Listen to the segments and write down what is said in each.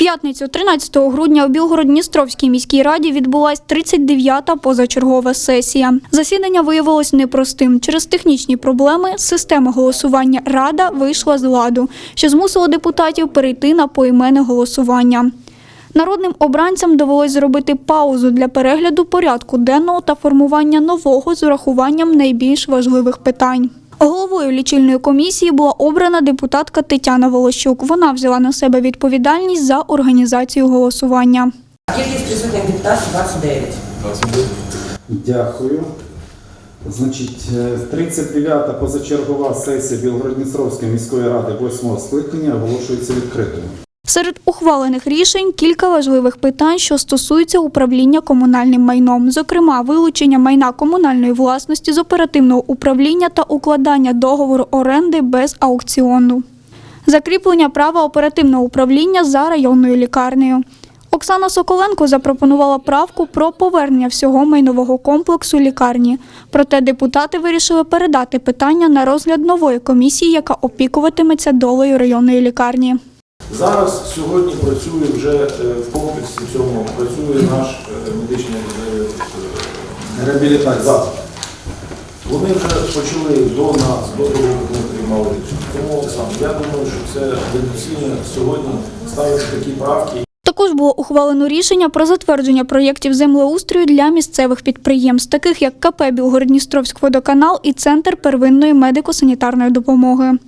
п'ятницю, 13 грудня, у Білгород-Дністровській міській раді відбулась 39-та позачергова сесія. Засідання виявилось непростим. Через технічні проблеми система голосування Рада вийшла з ладу, що змусило депутатів перейти на поіменне голосування. Народним обранцям довелось зробити паузу для перегляду порядку денного та формування нового з урахуванням найбільш важливих питань. Головою лічильної комісії була обрана депутатка Тетяна Волощук. Вона взяла на себе відповідальність за організацію голосування. Кількість присутніх депутатів 29. Дякую. Значить, е, 39-та позачергова сесія Білгород-Дністровської міської ради 8 скликання оголошується відкритою. Серед ухвалених рішень кілька важливих питань, що стосуються управління комунальним майном, зокрема, вилучення майна комунальної власності з оперативного управління та укладання договору оренди без аукціону, закріплення права оперативного управління за районною лікарнею. Оксана Соколенко запропонувала правку про повернення всього майнового комплексу лікарні. Проте депутати вирішили передати питання на розгляд нової комісії, яка опікуватиметься долею районної лікарні. Зараз сьогодні працює вже е, в комплексі цьому працює наш е, медичний е, е, заклад. Вони вже почали до нас, до того, як ми приймали рішення. Тому сам я думаю, що це доцільно сьогодні ставити такі правки. Також було ухвалено рішення про затвердження проєктів землеустрою для місцевих підприємств, таких як КП Білгород-Дністровськводоканал і Центр первинної медико-санітарної допомоги.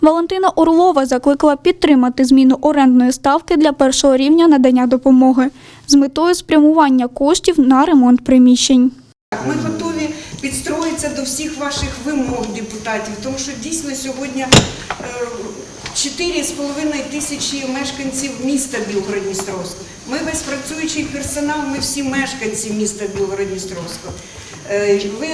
Валентина Орлова закликала підтримати зміну орендної ставки для першого рівня надання допомоги з метою спрямування коштів на ремонт приміщень. Ми готові підстроїтися до всіх ваших вимог, депутатів, тому що дійсно сьогодні е, 4,5 тисячі мешканців міста Білгород-Дністровського. Ми весь працюючий персонал, ми всі мешканці міста Білгород-Дністровського. Е, Ви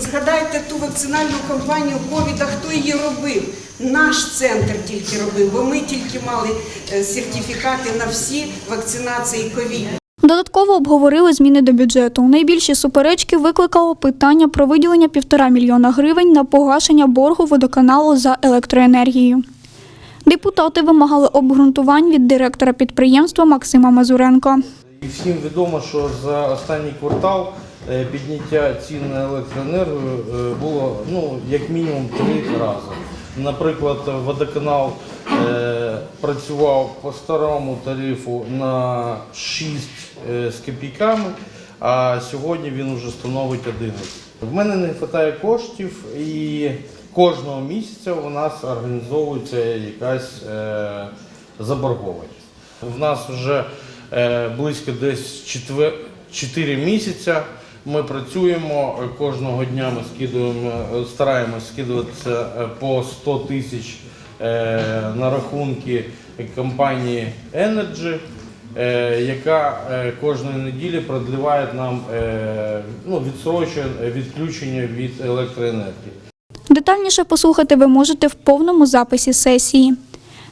згадайте ту вакцинальну кампанію ковіда, хто її робив? Наш центр тільки робив, бо ми тільки мали е, сертифікати на всі вакцинації ковіду. Додатково обговорили зміни до бюджету. Найбільші суперечки викликало питання про виділення півтора мільйона гривень на погашення боргу водоканалу за електроенергію. Депутати вимагали обґрунтувань від директора підприємства Максима Мазуренко. І всім відомо, що за останній квартал е, підняття цін на електроенергію е, було ну, як мінімум три рази. Наприклад, водоканал е, працював по старому тарифу на 6 е, з копійками, а сьогодні він вже становить 11. В мене не вистачає коштів і кожного місяця у нас організовується якась е, заборгованість. В нас вже е, близько десь 4 місяця. Ми працюємо е, кожного дня. Ми скидуємо, е, стараємось скидуватися е, по 100 тисяч на рахунки компанії Energy, яка кожної неділі продліває нам ну, відсрочує відключення від електроенергії. Детальніше послухати ви можете в повному записі сесії.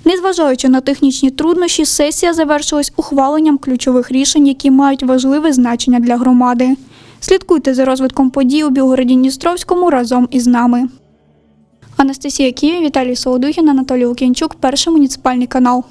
Незважаючи на технічні труднощі, сесія завершилась ухваленням ключових рішень, які мають важливе значення для громади. Слідкуйте за розвитком подій у Білгороді Дністровському разом із нами. Анастасія Київ, Віталій Солодухін, Анатолій Лук'янчук, перший муніципальний канал.